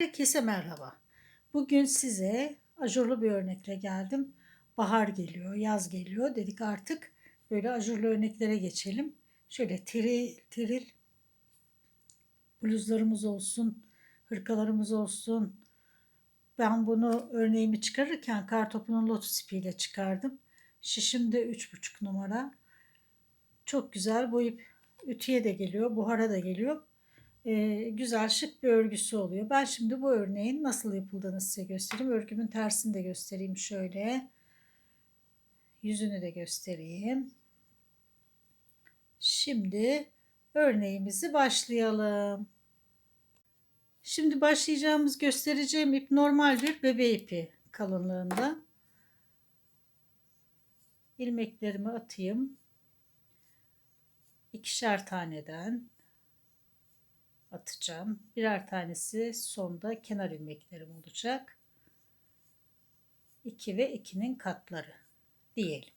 Herkese merhaba. Bugün size ajurlu bir örnekle geldim. Bahar geliyor, yaz geliyor. Dedik artık böyle ajurlu örneklere geçelim. Şöyle tiril tiril bluzlarımız olsun, hırkalarımız olsun. Ben bunu örneğimi çıkarırken kartopunun lotus ipiyle çıkardım. Şişim de 3,5 numara. Çok güzel. Bu ip ütüye de geliyor, buhara da geliyor güzel şık bir örgüsü oluyor. Ben şimdi bu örneğin nasıl yapıldığını size göstereyim. Örgümün tersini de göstereyim şöyle. Yüzünü de göstereyim. Şimdi örneğimizi başlayalım. Şimdi başlayacağımız göstereceğim ip normal bir bebe ipi kalınlığında. İlmeklerimi atayım. İkişer taneden atacağım. Birer tanesi sonda kenar ilmeklerim olacak. 2 ve 2'nin katları diyelim.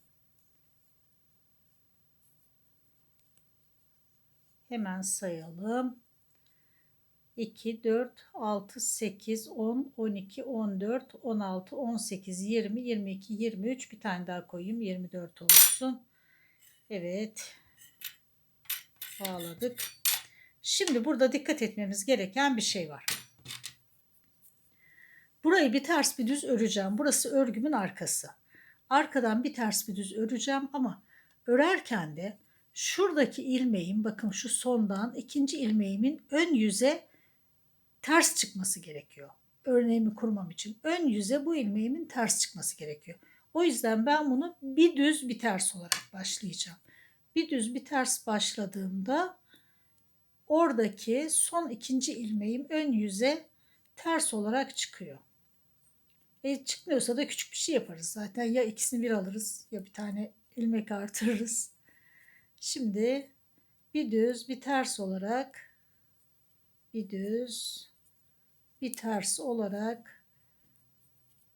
Hemen sayalım. 2, 4, 6, 8, 10, 12, 14, 16, 18, 20, 22, 23 bir tane daha koyayım. 24 olsun. Evet. Bağladık. Şimdi burada dikkat etmemiz gereken bir şey var. Burayı bir ters bir düz öreceğim. Burası örgümün arkası. Arkadan bir ters bir düz öreceğim ama örerken de şuradaki ilmeğin bakın şu sondan ikinci ilmeğimin ön yüze ters çıkması gerekiyor. Örneğimi kurmam için ön yüze bu ilmeğimin ters çıkması gerekiyor. O yüzden ben bunu bir düz bir ters olarak başlayacağım. Bir düz bir ters başladığımda oradaki son ikinci ilmeğim ön yüze ters olarak çıkıyor. E çıkmıyorsa da küçük bir şey yaparız zaten. Ya ikisini bir alırız ya bir tane ilmek artırırız. Şimdi bir düz bir ters olarak bir düz bir ters olarak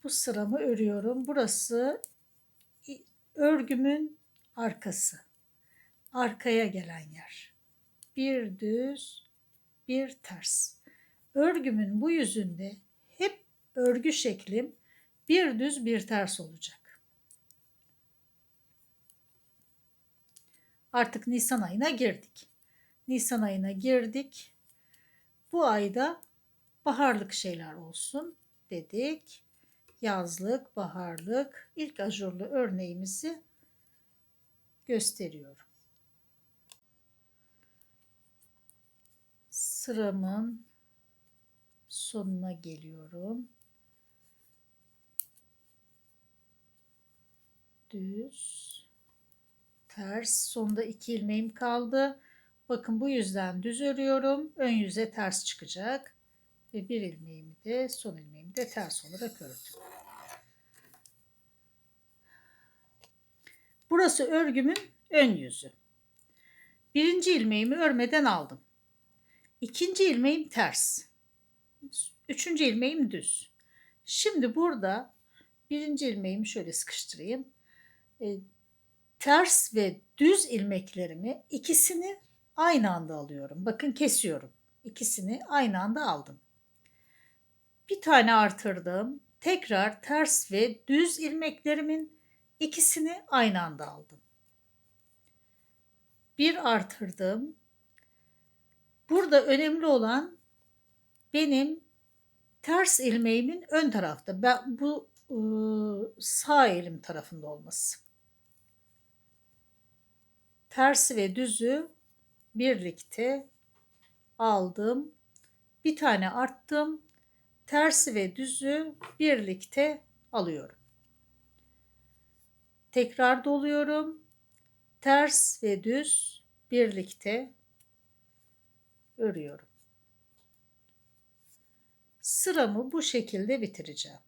bu sıramı örüyorum. Burası örgümün arkası. Arkaya gelen yer bir düz, bir ters. Örgümün bu yüzünde hep örgü şeklim bir düz, bir ters olacak. Artık Nisan ayına girdik. Nisan ayına girdik. Bu ayda baharlık şeyler olsun dedik. Yazlık, baharlık ilk ajurlu örneğimizi gösteriyorum. Sıramın sonuna geliyorum. Düz, ters. Sonda iki ilmeğim kaldı. Bakın bu yüzden düz örüyorum. Ön yüze ters çıkacak. Ve bir ilmeğimi de son ilmeğimi de ters olarak ördüm. Burası örgümün ön yüzü. Birinci ilmeğimi örmeden aldım. İkinci ilmeğim ters. Üçüncü ilmeğim düz. Şimdi burada birinci ilmeğimi şöyle sıkıştırayım. E, ters ve düz ilmeklerimi ikisini aynı anda alıyorum. Bakın kesiyorum. İkisini aynı anda aldım. Bir tane artırdım. Tekrar ters ve düz ilmeklerimin ikisini aynı anda aldım. Bir artırdım. Burada önemli olan benim ters ilmeğimin ön tarafta. Ben bu ıı, sağ elim tarafında olması. Tersi ve düzü birlikte aldım. Bir tane arttım. Tersi ve düzü birlikte alıyorum. Tekrar doluyorum. Ters ve düz birlikte örüyorum. Sıramı bu şekilde bitireceğim.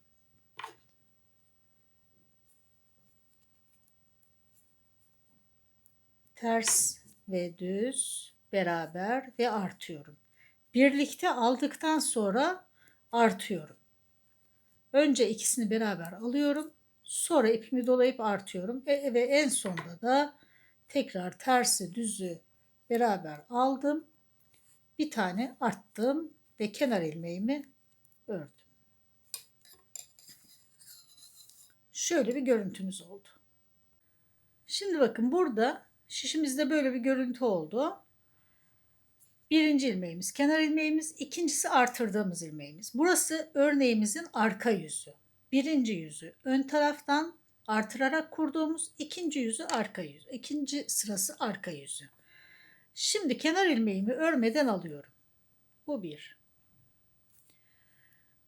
Ters ve düz beraber ve artıyorum. Birlikte aldıktan sonra artıyorum. Önce ikisini beraber alıyorum. Sonra ipimi dolayıp artıyorum. E, ve en sonda da tekrar tersi düzü beraber aldım bir tane arttım ve kenar ilmeğimi ördüm. Şöyle bir görüntümüz oldu. Şimdi bakın burada şişimizde böyle bir görüntü oldu. Birinci ilmeğimiz kenar ilmeğimiz, ikincisi artırdığımız ilmeğimiz. Burası örneğimizin arka yüzü. Birinci yüzü ön taraftan artırarak kurduğumuz, ikinci yüzü arka yüzü. İkinci sırası arka yüzü. Şimdi kenar ilmeğimi örmeden alıyorum. Bu bir.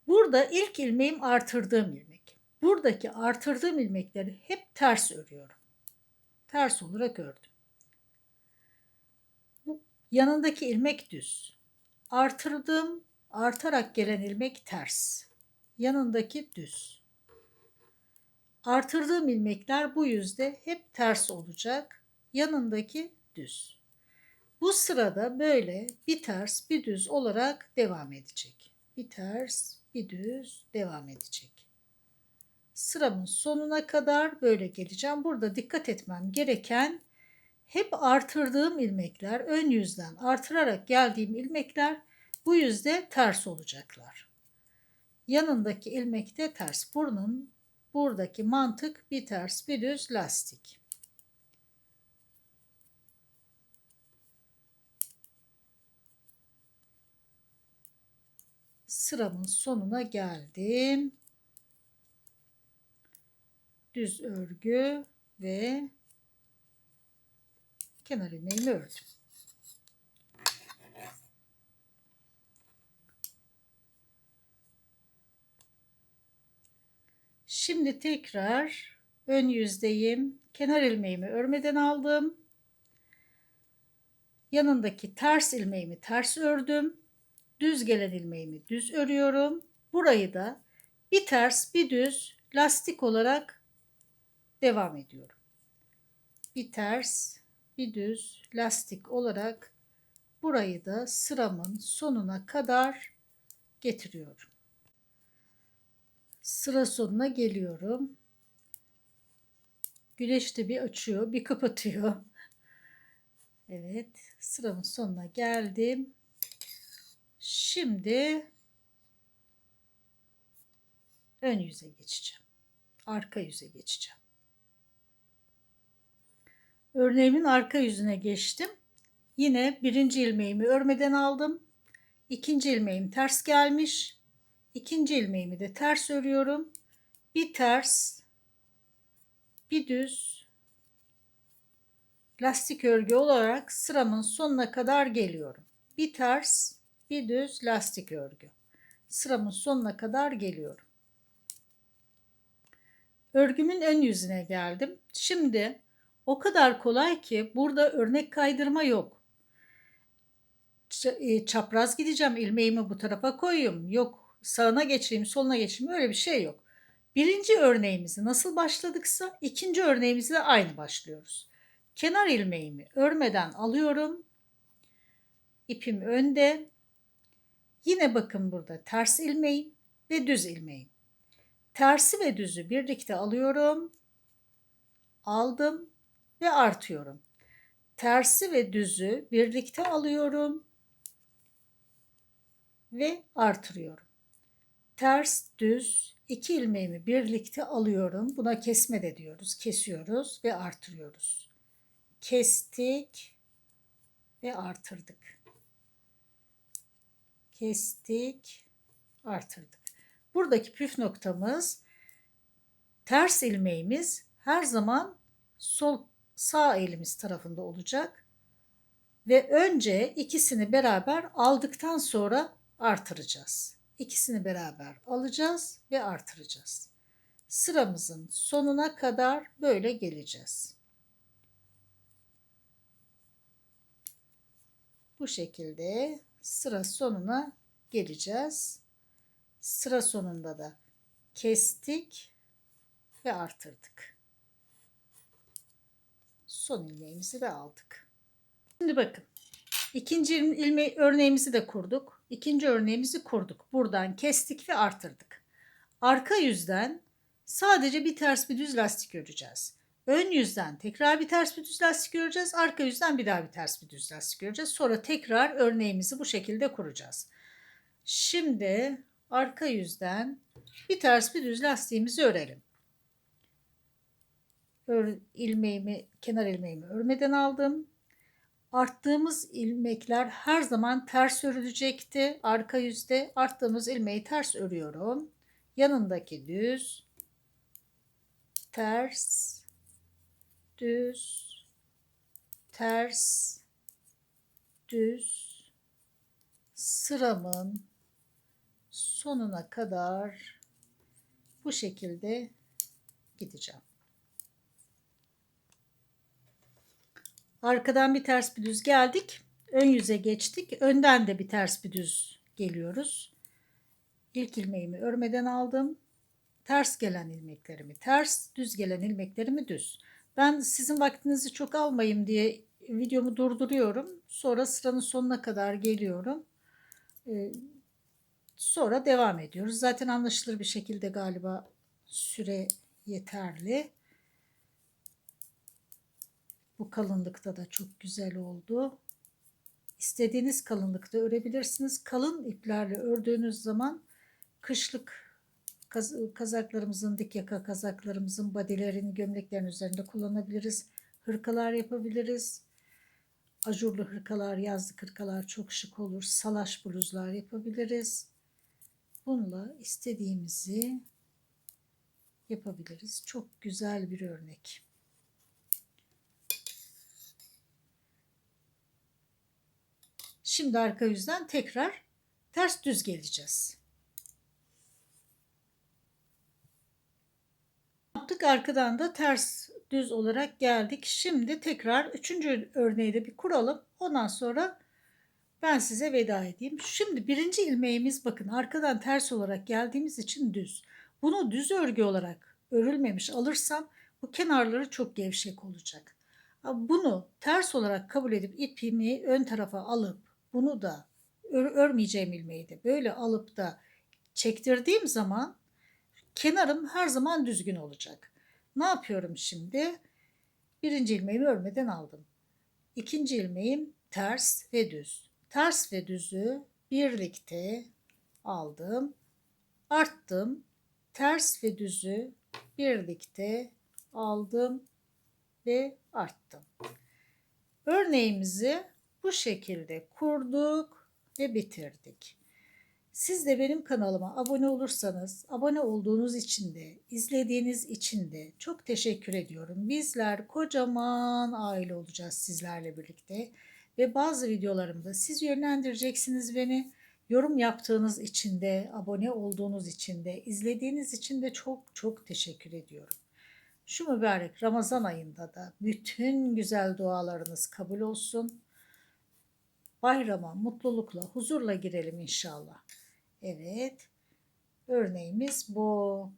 Burada ilk ilmeğim artırdığım ilmek. Buradaki artırdığım ilmekleri hep ters örüyorum. Ters olarak ördüm. Bu yanındaki ilmek düz. Artırdığım, artarak gelen ilmek ters. Yanındaki düz. Artırdığım ilmekler bu yüzde hep ters olacak. Yanındaki düz. Bu sırada böyle bir ters bir düz olarak devam edecek. Bir ters bir düz devam edecek. Sıramın sonuna kadar böyle geleceğim. Burada dikkat etmem gereken hep artırdığım ilmekler, ön yüzden artırarak geldiğim ilmekler bu yüzde ters olacaklar. Yanındaki ilmek de ters. Burnun buradaki mantık bir ters bir düz lastik. Sıramın sonuna geldim. Düz örgü ve kenar ilmeğimi ördüm. Şimdi tekrar ön yüzdeyim. Kenar ilmeğimi örmeden aldım. Yanındaki ters ilmeğimi ters ördüm. Düz gelen ilmeğimi düz örüyorum. Burayı da bir ters bir düz lastik olarak devam ediyorum. Bir ters bir düz lastik olarak burayı da sıramın sonuna kadar getiriyorum. Sıra sonuna geliyorum. Güneş de bir açıyor, bir kapatıyor. Evet, sıramın sonuna geldim. Şimdi ön yüze geçeceğim. Arka yüze geçeceğim. Örneğimin arka yüzüne geçtim. Yine birinci ilmeğimi örmeden aldım. İkinci ilmeğim ters gelmiş. İkinci ilmeğimi de ters örüyorum. Bir ters, bir düz lastik örgü olarak sıramın sonuna kadar geliyorum. Bir ters, bir düz lastik örgü. Sıramın sonuna kadar geliyorum. Örgümün ön yüzüne geldim. Şimdi o kadar kolay ki burada örnek kaydırma yok. E, çapraz gideceğim, ilmeğimi bu tarafa koyayım. Yok sağına geçeyim, soluna geçeyim öyle bir şey yok. Birinci örneğimizi nasıl başladıksa ikinci örneğimizi de aynı başlıyoruz. Kenar ilmeğimi örmeden alıyorum. İpim önde. Yine bakın burada ters ilmeğim ve düz ilmeğim. Tersi ve düzü birlikte alıyorum. Aldım ve artıyorum. Tersi ve düzü birlikte alıyorum ve artırıyorum. Ters, düz iki ilmeğimi birlikte alıyorum. Buna kesme de diyoruz. Kesiyoruz ve artırıyoruz. Kestik ve artırdık. Kestik, artırdık. Buradaki püf noktamız ters ilmeğimiz her zaman sol sağ elimiz tarafında olacak. Ve önce ikisini beraber aldıktan sonra artıracağız. İkisini beraber alacağız ve artıracağız. Sıramızın sonuna kadar böyle geleceğiz. Bu şekilde sıra sonuna geleceğiz. Sıra sonunda da kestik ve artırdık son ilmeğimizi de aldık. Şimdi bakın. İkinci ilme örneğimizi de kurduk. İkinci örneğimizi kurduk. Buradan kestik ve artırdık. Arka yüzden sadece bir ters bir düz lastik öreceğiz. Ön yüzden tekrar bir ters bir düz lastik öreceğiz. Arka yüzden bir daha bir ters bir düz lastik öreceğiz. Sonra tekrar örneğimizi bu şekilde kuracağız. Şimdi arka yüzden bir ters bir düz lastiğimizi örelim. Ör, ilmeğimi, kenar ilmeğimi örmeden aldım. Arttığımız ilmekler her zaman ters örülecekti. Arka yüzde arttığımız ilmeği ters örüyorum. Yanındaki düz, ters, düz, ters, düz, sıramın sonuna kadar bu şekilde gideceğim. Arkadan bir ters bir düz geldik. Ön yüze geçtik. Önden de bir ters bir düz geliyoruz. İlk ilmeğimi örmeden aldım. Ters gelen ilmeklerimi ters, düz gelen ilmeklerimi düz. Ben sizin vaktinizi çok almayayım diye videomu durduruyorum. Sonra sıranın sonuna kadar geliyorum. Ee, sonra devam ediyoruz. Zaten anlaşılır bir şekilde galiba süre yeterli. Bu kalınlıkta da çok güzel oldu. İstediğiniz kalınlıkta örebilirsiniz. Kalın iplerle ördüğünüz zaman kışlık kaz kazaklarımızın, dik yaka kazaklarımızın badilerini, gömleklerin üzerinde kullanabiliriz. Hırkalar yapabiliriz. Ajurlu hırkalar, yazlık hırkalar çok şık olur. Salaş bluzlar yapabiliriz. Bununla istediğimizi yapabiliriz. Çok güzel bir örnek. Şimdi arka yüzden tekrar ters düz geleceğiz. Yaptık arkadan da ters düz olarak geldik. Şimdi tekrar üçüncü örneği de bir kuralım. Ondan sonra ben size veda edeyim. Şimdi birinci ilmeğimiz bakın arkadan ters olarak geldiğimiz için düz. Bunu düz örgü olarak örülmemiş alırsam bu kenarları çok gevşek olacak. Bunu ters olarak kabul edip ipimi ön tarafa alıp bunu da ör, örmeyeceğim ilmeği de böyle alıp da çektirdiğim zaman kenarım her zaman düzgün olacak. Ne yapıyorum şimdi? Birinci ilmeğimi örmeden aldım. İkinci ilmeğim ters ve düz. Ters ve düzü birlikte aldım. Arttım. Ters ve düzü birlikte aldım ve arttım. Örneğimizi bu şekilde kurduk ve bitirdik. Siz de benim kanalıma abone olursanız, abone olduğunuz için de, izlediğiniz için de çok teşekkür ediyorum. Bizler kocaman aile olacağız sizlerle birlikte ve bazı videolarımda siz yönlendireceksiniz beni. Yorum yaptığınız için de, abone olduğunuz için de, izlediğiniz için de çok çok teşekkür ediyorum. Şu mübarek Ramazan ayında da bütün güzel dualarınız kabul olsun. Bayrama mutlulukla, huzurla girelim inşallah. Evet. Örneğimiz bu.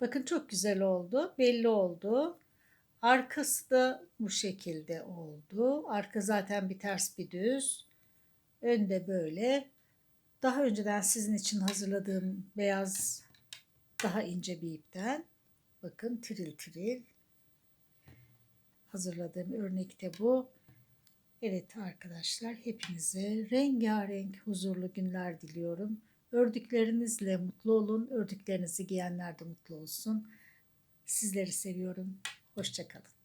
Bakın çok güzel oldu. Belli oldu. Arkası da bu şekilde oldu. Arka zaten bir ters bir düz. Önde böyle. Daha önceden sizin için hazırladığım beyaz daha ince bir ipten. Bakın tiril tiril. Hazırladığım örnekte bu. Evet arkadaşlar hepinize rengarenk huzurlu günler diliyorum. Ördüklerinizle mutlu olun. Ördüklerinizi giyenler de mutlu olsun. Sizleri seviyorum. Hoşçakalın.